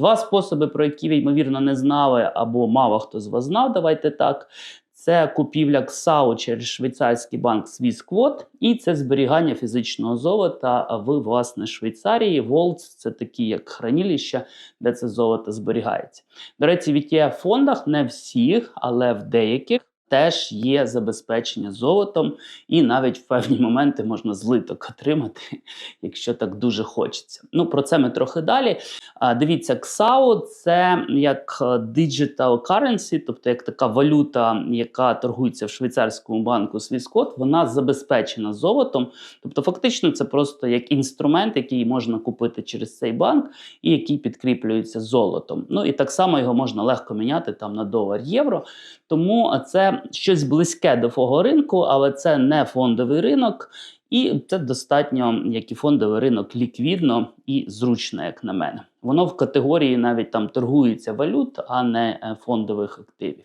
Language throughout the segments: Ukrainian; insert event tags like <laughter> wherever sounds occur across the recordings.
Два способи, про які ви, ймовірно, не знали, або мало хто з вас знав, давайте так. Це купівля КСАУ через швейцарський банк Swissquote і це зберігання фізичного золота в власне Швейцарії. Волц це такі як хранилища, де це золото зберігається. До речі, в etf фондах не всіх, але в деяких. Теж є забезпечення золотом, і навіть в певні моменти можна злиток отримати, <laughs> якщо так дуже хочеться. Ну про це ми трохи далі. А, Дивіться, XAO – це як е, digital currency, тобто як така валюта, яка торгується в швейцарському банку Swissquote, вона забезпечена золотом. Тобто, фактично, це просто як інструмент, який можна купити через цей банк, і який підкріплюється золотом. Ну і так само його можна легко міняти там на долар євро. Тому це щось близьке до фого ринку, але це не фондовий ринок. І це достатньо, як і фондовий ринок, ліквідно і зручно, як на мене. Воно в категорії навіть там торгується валют, а не е, фондових активів.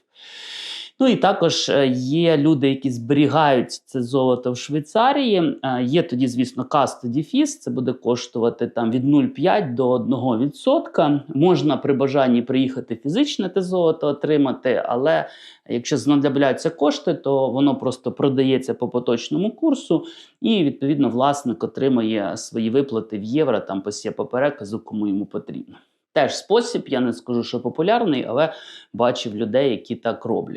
Ну і також е, є люди, які зберігають це золото в Швейцарії. Е, Є тоді, звісно, custody fees, це буде коштувати там від 0,5 до 1%. Можна при бажанні приїхати фізично те золото отримати, але якщо знадобляються кошти, то воно просто продається по поточному курсу, і відповідно власник отримує свої виплати в євро там по переказу, кому йому потрібно. Теж спосіб, я не скажу, що популярний, але бачив людей, які так роблять.